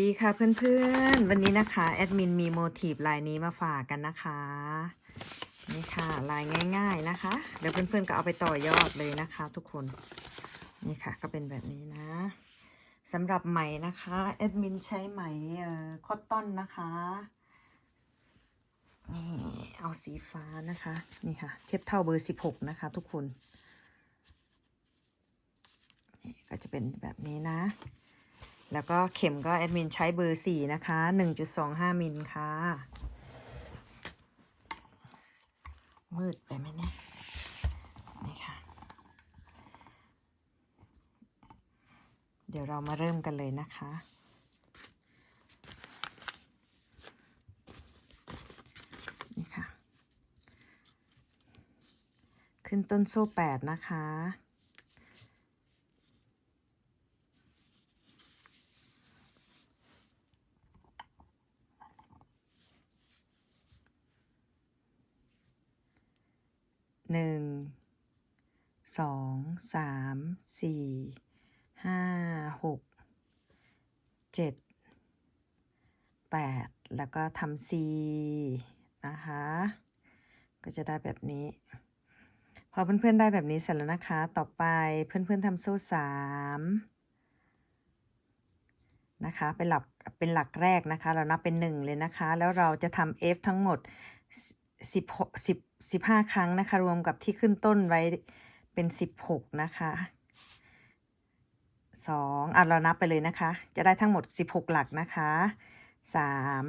ดีค่ะเพื่อนๆ วันนี้นะคะแอดมินมีโมทีฟลายนี้มาฝากกันนะคะ นี่ค่ะลายง่าย ๆนะคะ เดี๋ยวเพื่อนๆก็เอาไปต่อยอดเลยนะคะ ทุกคน นี่ค่ะก็เป็นแบบนี้นะสำหรับไหมนะคะแอดมินใช้ไหมคอตตอนนะคะนี่เอาสีฟ้านะคะนี่ค่ะเทียบเท่าเบอร์ 16 นะคะ ทุกคนนี่ก็จะเป็นแบบนี้นะ แล้วก็เข็มก็แอดมินใช้เบอร์ 4 นะคะ 1.25 มิลค่ะ มืดไปไหมเนี่ย นี่ค่ะ เดี๋ยวเรามาเริ่มกันเลยนะคะนี่ค่ะ ขึ้นต้นโซ่ 8 นะคะ หนึ่ง สอง สามสี่ห้าหกเจ็ดแปดแล้วก็ทำ C นะคะ ก็จะได้แบบนี้ พอเพื่อนๆได้แบบนี้เสร็จแล้วนะคะ ต่อไปเพื่อนๆทำโซ่สามนะคะ เป็นหลักเป็นหลักแรกนะคะ เรานับเป็นหนึ่งเลยนะคะ แล้วเราจะทำ F ทั้งหมดสิบหกสิบสิบห้าครั้งนะคะ รวมกับที่ขึ้นต้นไว้ เป็นสิบหกนะคะสองอะเรานับไปเลยนะคะ จะได้ทั้งหมดสิบหกหลักนะคะสาม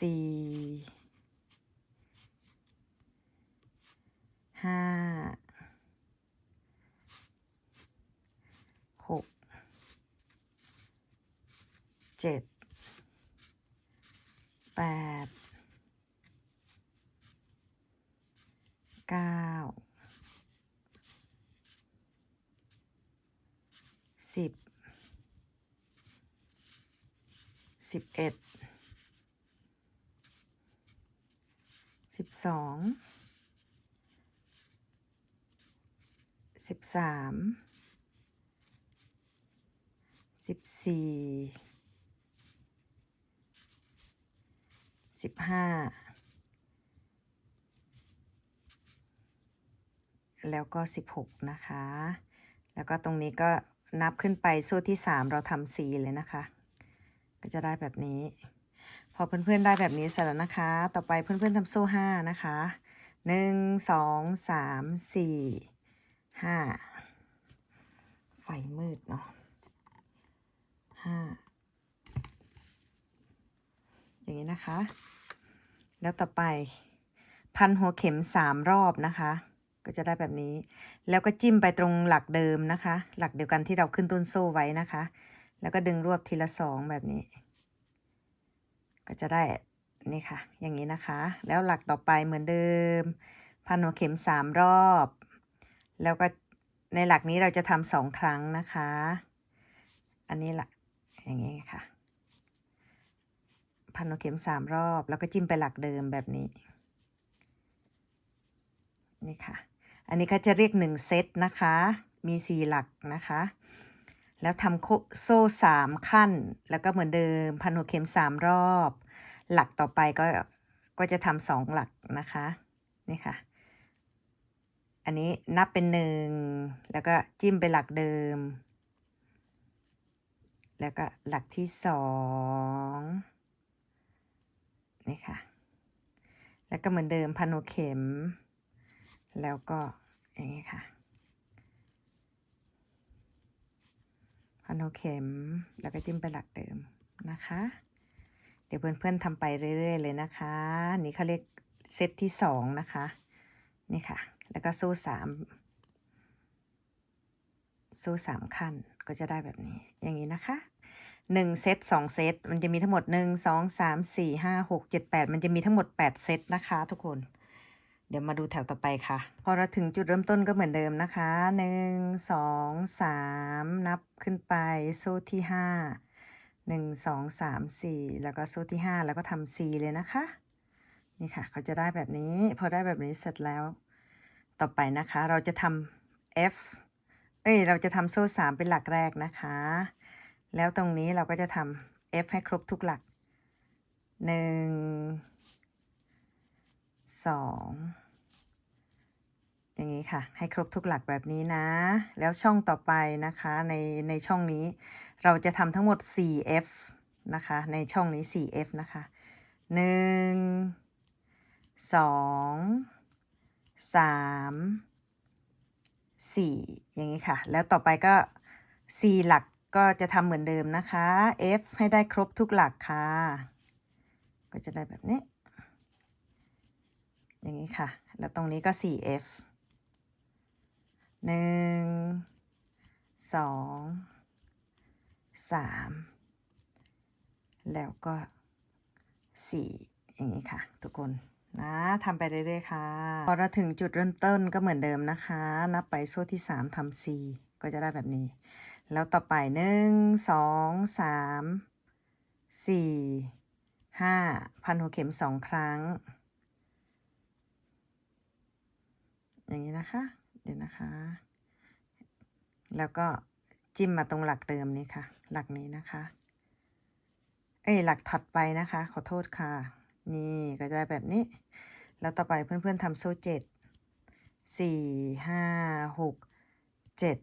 สี่ห้าหกเจ็ดแปด เก้าสิบสิบเอ็ดสิบสองสิบสามสิบสี่สิบห้า แล้วก็สิบหกนะคะ แล้วก็ตรงนี้ก็นับขึ้นไปโซ่ที่สามเราทำสีเลยนะคะ ก็จะได้แบบนี้ พอเพื่อนๆได้แบบนี้เสร็จแล้วนะคะ ต่อไปเพื่อนๆทำโซ่ห้านะคะหนึ่งสองสามสี่ห้าไฟมืดเนาะห้าอย่างนี้นะคะ แล้วต่อไปพันหัวเข็มสามรอบนะคะ ก็จะได้แบบนี้ แล้วก็จิ้มไปตรงหลักเดิมนะคะ หลักเดียวกันที่เราขึ้นต้นโซ่ไว้นะคะ แล้วก็ดึงรวบทีละสองแบบนี้ ก็จะได้นี่ค่ะ อย่างนี้นะคะ แล้วหลักต่อไปเหมือนเดิม พันหัวเข็มสามรอบ แล้วก็ในหลักนี้เราจะทำสองครั้งนะคะ อันนี้ละอย่างนี้ค่ะ พันหัวเข็มสามรอบ แล้วก็จิ้มไปหลักเดิมแบบนี้นี่ค่ะ อันนี้เขาจะเรียกหนึ่งเซตนะคะ มีสี่หลักนะคะ แล้วทำโคโซ่สามขั้น แล้วก็เหมือนเดิมพันหัวเข็มสามรอบ หลักต่อไปก็ก็จะทำสองหลักนะคะ นี่ค่ะ อันนี้นับเป็นหนึ่งแล้วก็จิ้มไปหลักเดิม แล้วก็หลักที่สองนี่ค่ะ แล้วก็เหมือนเดิมพันหัวเข็ม แล้วก็อย่างนี้ค่ะ พันหัวเข็มแล้วก็จิ้มไปหลักเดิมนะคะ เดี๋ยวเพื่อนๆทำไปเรื่อยๆเลยนะคะ นี่เขาเรียกเซตที่สองนะคะ นี่ค่ะ แล้วก็โซ่สามโซ่สามขั้นก็จะได้แบบนี้ อย่างนี้นะคะหนึ่งเซตสองเซต มันจะมีทั้งหมดหนึ่งสองสามสี่ห้าหกเจ็ดแปดมันจะมีทั้งหมดแปดเซตนะคะทุกคน เดี๋ยวมาดูแถวต่อไปค่ะ พอเราถึงจุดเริ่มต้นก็เหมือนเดิมนะคะหนึ่งสองสามนับขึ้นไปโซ่ที่ห้าหนึ่งสองสามสี่แล้วก็โซ่ที่ห้าแล้วก็ทำ C เลยนะคะ นี่ค่ะเขาจะได้แบบนี้ พอได้แบบนี้เสร็จแล้ว ต่อไปนะคะเราจะทำ F เอ้ยเราจะทำโซ่สามเป็นหลักแรกนะคะ แล้วตรงนี้เราก็จะทำ F ให้ครบทุกหลักหนึ่งสอง อย่างนี้ค่ะ ให้ครบทุกหลักแบบนี้นะ แล้วช่องต่อไปนะคะในในช่องนี้เราจะทำทั้งหมด 4F นะคะ ในช่องนี้ 4F นะคะหนึ่งสองสามสี่อย่างนี้ค่ะ แล้วต่อไปก็ C หลักก็จะทำเหมือนเดิมนะคะ F ให้ได้ครบทุกหลักค่ะ ก็จะได้แบบนี้ อย่างนี้ค่ะ แล้วตรงนี้ก็ 4F หนึ่งสองสามแล้วก็สี่อย่างนี้ค่ะ ทุกคนนะทำไปเรื่อยๆค่ะ พอเราถึงจุดเริ่มต้นก็เหมือนเดิมนะคะ นับไปโซ่ที่สามทำ C ก็จะได้แบบนี้ แล้วต่อไปหนึ่งสองสามสี่ห้าพันหัวเข็มสองครั้ง อย่างนี้นะคะ เดี๋ยวนะคะ แล้วก็จิ้มมาตรงหลักเดิมนี้ค่ะ หลักนี้นะคะ เอ้ยหลักถัดไปนะคะ ขอโทษค่ะ นี่ก็จะแบบนี้ แล้วต่อไปเพื่อนๆทำโซ่เจ็ดสี่ห้าหกเจ็ด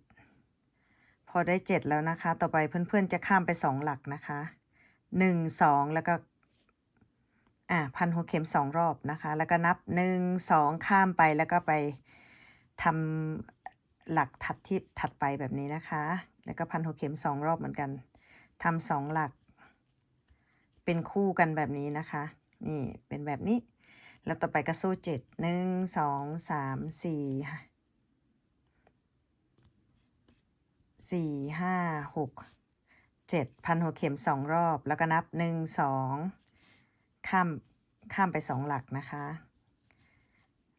พอได้เจ็ดแล้วนะคะ ต่อไปเพื่อนๆจะข้ามไปสองหลักนะคะหนึ่งสองแล้วก็อะพันหัวเข็มสองรอบนะคะ แล้วก็นับหนึ่งสองข้ามไปแล้วก็ไป ทำหลักถัดที่ถัดไปแบบนี้นะคะ แล้วก็พันหัวเข็มสองรอบเหมือนกันทำสองหลัก เป็นคู่กันแบบนี้นะคะ นี่เป็นแบบนี้ แล้วต่อไปก็โซ่เจ็ดหนึ่งสองสามสี่สี่ห้าหกเจ็ดพันหัวเข็มสองรอบ แล้วก็นับหนึ่งสองข้ามข้ามไปสองหลักนะคะ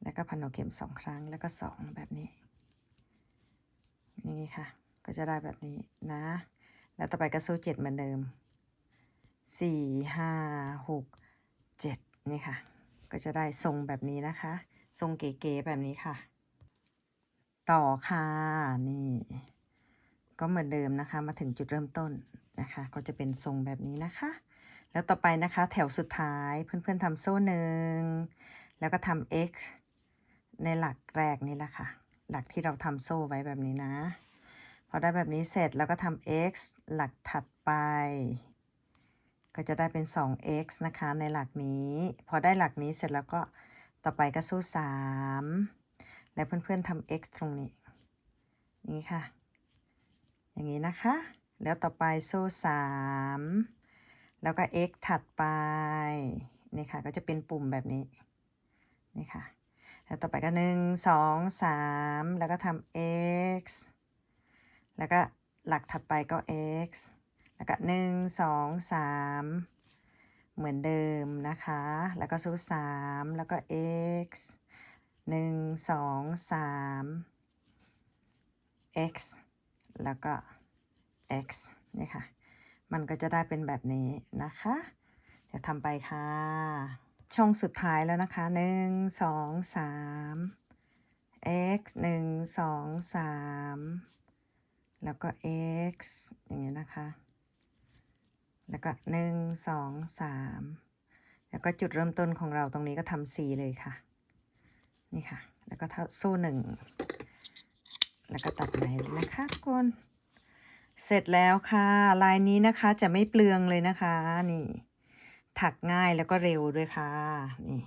แล้วก็พันหัวเข็มสองครั้งแล้วก็สองแบบนี้นี่ค่ะ ก็จะได้แบบนี้นะ แล้วต่อไปก็โซ่เจ็ดเหมือนเดิมสี่ห้าหกเจ็ดนี่ค่ะ ก็จะได้ทรงแบบนี้นะคะ ทรงเก๋ๆแบบนี้ค่ะ ต่อค่ะนี่ ก็เหมือนเดิมนะคะ มาถึงจุดเริ่มต้นนะคะ ก็จะเป็นทรงแบบนี้นะคะ แล้วต่อไปนะคะ แถวสุดท้ายเพื่อนๆทำโซ่หนึ่งแล้วก็ทำ x ในหลักแรกนี่แหละค่ะ หลักที่เราทำโซ่ไว้แบบนี้นะ พอได้แบบนี้เสร็จแล้วก็ทำ x หลักถัดไป ก็จะได้เป็น 2x นะคะในหลักนี้ พอได้หลักนี้เสร็จแล้วก็ต่อไปก็สู้ 3 แล้วเพื่อนๆทำ x ตรงนี้ อย่างนี้ค่ะ อย่างนี้นะคะ แล้วต่อไปโซ่3แล้วก็ x ถัดไป นี่ค่ะก็จะเป็นปุ่มแบบนี้ นี่ค่ะ แล้วต่อไปก็หนึ่งสองสามแล้วก็ทำ x แล้วก็หลักถัดไปก็ x แล้วก็หนึ่งสองสามเหมือนเดิมนะคะ แล้วก็สู้สามแล้วก็ x หนึ่งสองสาม x แล้วก็ x นี่ค่ะ มันก็จะได้เป็นแบบนี้นะคะ เดี๋ยวทำไปค่ะ ช่องสุดท้ายแล้วนะคะหนึ่งสองสาม x หนึ่งสองสามแล้วก็ x อย่างนี้นะคะ แล้วก็หนึ่งสองสามแล้วก็จุดเริ่มต้นของเราตรงนี้ก็ทำ C เลยค่ะ นี่ค่ะ แล้วก็เท่าโซ่หนึ่ง แล้วก็ตัดไหมนะคะทุกคน เสร็จแล้วค่ะ ลายนี้นะคะจะไม่เปลืองเลยนะคะ นี่ ถักง่ายแล้วก็เร็วด้วยค่ะ นี่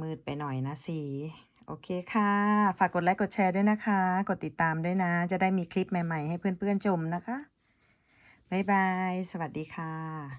มืดไปหน่อยนะสี โอเคค่ะ ฝากกดไลค์กดแชร์ด้วยนะคะ กดติดตามด้วยนะ จะได้มีคลิปใหม่ ๆ ให้เพื่อนๆชมนะคะ บ๊ายบาย สวัสดีค่ะ